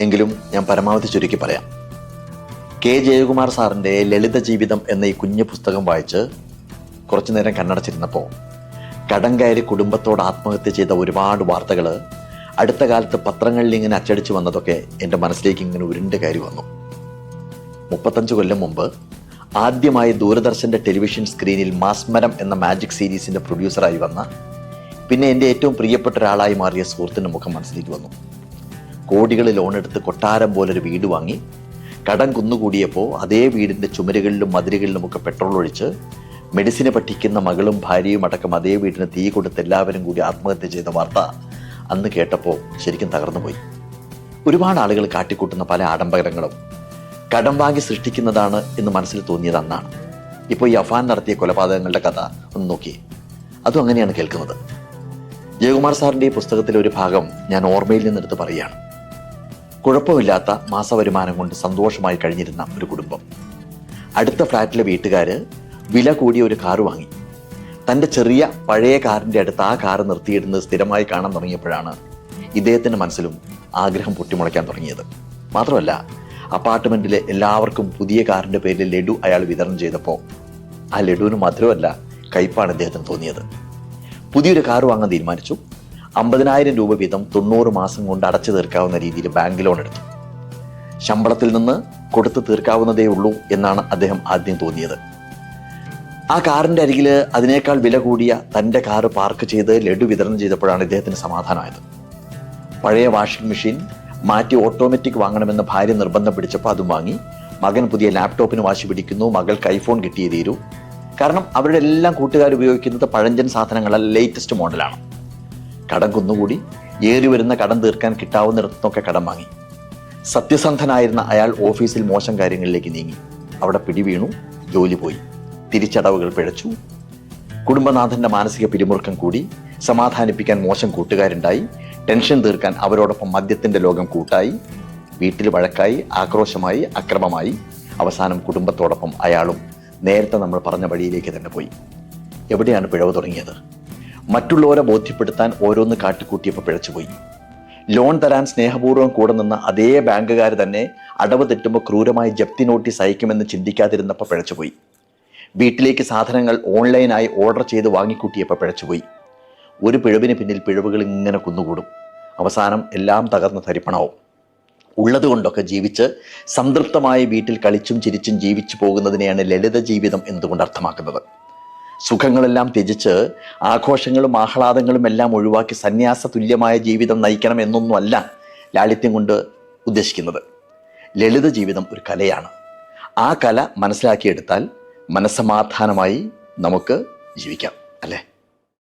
എങ്കിലും ഞാൻ പരമാവധി ചുരുക്കി പറയാം. കെ. ജയകുമാർ സാറിന്റെ ലളിത ജീവിതം എന്ന ഈ കുഞ്ഞു പുസ്തകം വായിച്ച് കുറച്ചു നേരം കണ്ണടച്ചിരുന്നപ്പോൾ കടം കയറി കുടുംബത്തോട് ആത്മഹത്യ ചെയ്ത ഒരുപാട് വാർത്തകൾ അടുത്ത കാലത്ത് പത്രങ്ങളിൽ ഇങ്ങനെ അച്ചടിച്ചു വന്നതൊക്കെ എന്റെ മനസ്സിലേക്ക് ഇങ്ങനെ ഉരുണ്ട് കയറി വന്നു. മുപ്പത്തഞ്ച് കൊല്ലം മുമ്പ് ആദ്യമായി ദൂരദർശന്റെ ടെലിവിഷൻ സ്ക്രീനിൽ മാസ്മരം എന്ന മാജിക് സീരീസിന്റെ പ്രൊഡ്യൂസറായി വന്ന പിന്നെ എന്റെ ഏറ്റവും പ്രിയപ്പെട്ട ഒരാളായി മാറിയ സുഹൃത്തിന്റെ മുഖം മനസ്സിലേക്ക് വന്നു. കോടികൾ ലോണെടുത്ത് കൊട്ടാരം പോലൊരു വീട് വാങ്ങി കടം കുന്നുകൂടിയപ്പോൾ അതേ വീടിന്റെ ചുമരുകളിലും മതിലുകളിലുമൊക്കെ പെട്രോൾ ഒഴിച്ച് മെഡിസിന് പഠിക്കുന്ന മകളും ഭാര്യയും അടക്കം അതേ വീടിന് തീ കൊടുത്ത് എല്ലാവരും കൂടി ആത്മഹത്യ ചെയ്ത വാർത്ത അന്ന് കേട്ടപ്പോൾ ശരിക്കും തകർന്നുപോയി. ഒരുപാട് ആളുകൾ കാട്ടിക്കൂട്ടുന്ന പല ആഡംബരങ്ങളും കടം വാങ്ങി സൃഷ്ടിക്കുന്നതാണ് എന്ന് മനസ്സിൽ തോന്നിയത് അന്നാണ്. ഇപ്പോൾ ഈ അഫാൻ നടത്തിയ കൊലപാതകങ്ങളുടെ കഥ ഒന്ന് നോക്കിയേ അതും അങ്ങനെയാണ് കേൾക്കുന്നത്. ജയകുമാർ സാറിന്റെ ഈ പുസ്തകത്തിലെ ഒരു ഭാഗം ഞാൻ ഓർമ്മയിൽ നിന്നെടുത്ത് പറയുകയാണ്. കുഴപ്പമില്ലാത്ത മാസവരുമാനം കൊണ്ട് സന്തോഷമായി കഴിഞ്ഞിരുന്ന ഒരു കുടുംബം. അടുത്ത ഫ്ലാറ്റിലെ വീട്ടുകാർ വില കൂടിയ ഒരു കാറ് വാങ്ങി. തന്റെ ചെറിയ പഴയ കാറിന്റെ അടുത്ത് ആ കാറ് നിർത്തിയിടുന്നത് സ്ഥിരമായി കാണാൻ തുടങ്ങിയപ്പോഴാണ് ഇദ്ദേഹത്തിന്റെ മനസ്സിലും ആഗ്രഹം പൊട്ടിമുളയ്ക്കാൻ തുടങ്ങിയത്. മാത്രമല്ല അപ്പാർട്ട്മെന്റിലെ എല്ലാവർക്കും പുതിയ കാറിന്റെ പേരിൽ ലഡു അയാൾ വിതരണം ചെയ്തപ്പോൾ ആ ലഡുവിന് മധുരമല്ല കയ്പാണ് ഇദ്ദേഹത്തിന് തോന്നിയത്. പുതിയൊരു കാറ് വാങ്ങാൻ തീരുമാനിച്ചു. അമ്പതിനായിരം രൂപ വീതം തൊണ്ണൂറ് മാസം കൊണ്ട് അടച്ചു തീർക്കാവുന്ന രീതിയിൽ ബാങ്ക് ലോൺ എടുത്തു. ശമ്പളത്തിൽ നിന്ന് കൊടുത്തു തീർക്കാവുന്നതേ ഉള്ളൂ എന്നാണ് അദ്ദേഹം ആദ്യം തോന്നിയത്. ആ കാറിന്റെ അരികിൽ അതിനേക്കാൾ വില കൂടിയ തന്റെ കാറ് പാർക്ക് ചെയ്ത് ലഡു വിതരണം ചെയ്തപ്പോഴാണ് ഇദ്ദേഹത്തിന് സമാധാനമായത്. പഴയ വാഷിംഗ് മെഷീൻ മാറ്റി ഓട്ടോമാറ്റിക് വാങ്ങണമെന്ന് ഭാര്യ നിർബന്ധം പിടിച്ചപ്പോൾ അതും വാങ്ങി. മകൻ പുതിയ ലാപ്ടോപ്പിന് വാശി പിടിക്കുന്നു മകൾക്ക് ഐഫോൺ കിട്ടിയേ തീരൂ. കാരണം അവരുടെ എല്ലാം കൂട്ടുകാർ ഉപയോഗിക്കുന്നത് പഴഞ്ചൻ സാധനങ്ങളല്ല ലേറ്റസ്റ്റ് മോഡലാണ് കടം കുന്നുകൂടി. ഏറി വരുന്ന കടം തീർക്കാൻ കിട്ടാവുന്നിടത്തൊക്കെ കടം വാങ്ങി. സത്യസന്ധനായിരുന്ന അയാൾ ഓഫീസിൽ മോശം കാര്യങ്ങളിലേക്ക് നീങ്ങി. അവിടെ പിടിവീണു ജോലി പോയി. തിരിച്ചടവുകൾ പിഴച്ചു. കുടുംബനാഥന്റെ മാനസിക പിരിമുറുക്കം കൂടി. സമാധാനിപ്പിക്കാൻ മോശം കൂട്ടുകാരുണ്ടായി. ടെൻഷൻ തീർക്കാൻ അവരോടൊപ്പം മദ്യത്തിന്റെ ലോകം കൂട്ടായി. വീട്ടിൽ വഴക്കായി ആക്രോശമായി അക്രമമായി. അവസാനം കുടുംബത്തോടൊപ്പം അയാളും നേരത്തെ നമ്മൾ പറഞ്ഞ വഴിയിലേക്ക് തന്നെ പോയി. എവിടെയാണ് പിഴവ് തുടങ്ങിയത്? മറ്റുള്ളവരെ ബോധ്യപ്പെടുത്താൻ ഓരോന്ന് കാട്ടിക്കൂട്ടിയപ്പോൾ പിഴച്ചുപോയി. ലോൺ തരാൻ സ്നേഹപൂർവം കൂടെ നിന്ന അതേ ബാങ്കുകാർ തന്നെ അടവ് തെറ്റുമ്പോൾ ക്രൂരമായി ജപ്തി നോട്ടീസ് അയക്കുമെന്ന് ചിന്തിക്കാതിരുന്നപ്പോൾ പിഴച്ചുപോയി. വീട്ടിലേക്ക് സാധനങ്ങൾ ഓൺലൈനായി ഓർഡർ ചെയ്ത് വാങ്ങിക്കൂട്ടിയപ്പോൾ പിഴച്ചുപോയി. ഒരു പിഴവിന് പിന്നിൽ പിഴവുകൾ ഇങ്ങനെ കുന്നുകൂടും. അവസാനം എല്ലാം തകർന്ന് തരിപ്പണാവും. ഉള്ളതുകൊണ്ടൊക്കെ ജീവിച്ച് സംതൃപ്തമായ വീട്ടിൽ കളിച്ചും ചിരിച്ചും ജീവിച്ചു പോകുന്നതിനെയാണ് ലളിത ജീവിതം എന്തുകൊണ്ട് അർത്ഥമാക്കുന്നത്? സുഖങ്ങളെല്ലാം ത്യജിച്ച് ആഘോഷങ്ങളും ആഹ്ലാദങ്ങളും എല്ലാം ഒഴിവാക്കി സന്യാസ തുല്യമായ ജീവിതം നയിക്കണം എന്നൊന്നുമല്ല ലാളിത്യം കൊണ്ട് ഉദ്ദേശിക്കുന്നത്. ലളിത ജീവിതം ഒരു കലയാണ്. ആ കല മനസ്സിലാക്കിയെടുത്താൽ മനസ്സമാധാനമായി നമുക്ക് ജീവിക്കാം അല്ലേ?